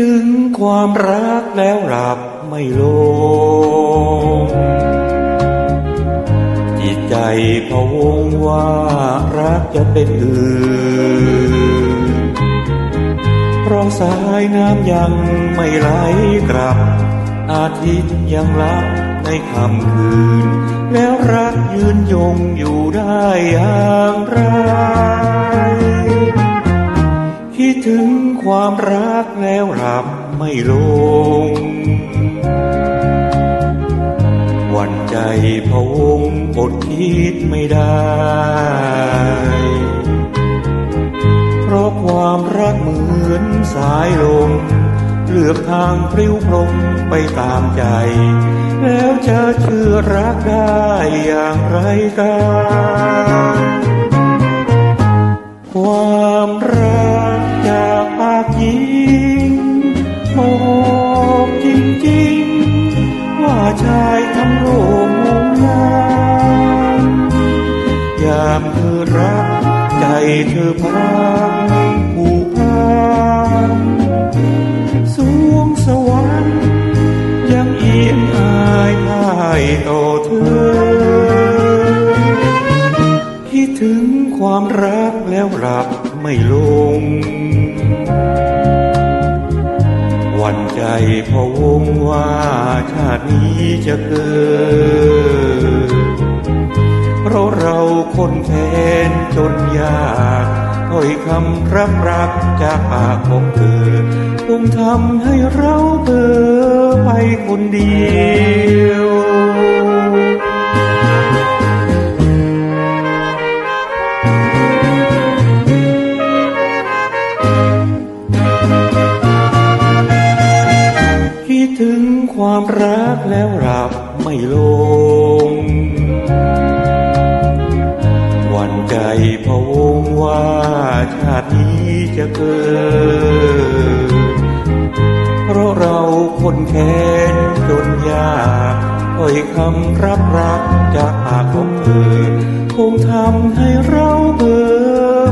ถึงความรักแล้วหลับไม่ลง จิตใจพะวงว่ารักจะเป็นอื่นเพราะสายน้ำยังไม่ไหลกลับ อาทิตย์ยังลับในค่ำคืน แล้วรักยืนยงอยู่ได้อย่างไร กแล้วหลับไม่ลง วันใจพะวงอดคิดไม่ได้ เพราะความรักเหมือนสายลมเลือกทางพริ้วพรมไปตามใจ แล้วจะเชื่อรักได้อย่างไรกันความรักจากปากห ยามเธอรัก ใจเธอพังผูกพันสวงสวรรค์ยังเอียงอายพ่ายต่อเธอ คิดถึงความรักแล้วหลับไม่ลงหวันใจพะวงว่าชาตินี้จะเกิด นแค้นจนยากถ้อยคำรับรักจากปากของเธอคงทำให้เราเบอไปคนเดียวคิดถึงความรักแล้วหลับไม่ลง ชาตินี้จะเกิด เพราะเราคนแค้นจนยากถ้อยคำรับรักจากปากของเธอคงทำให้เราเบื่อ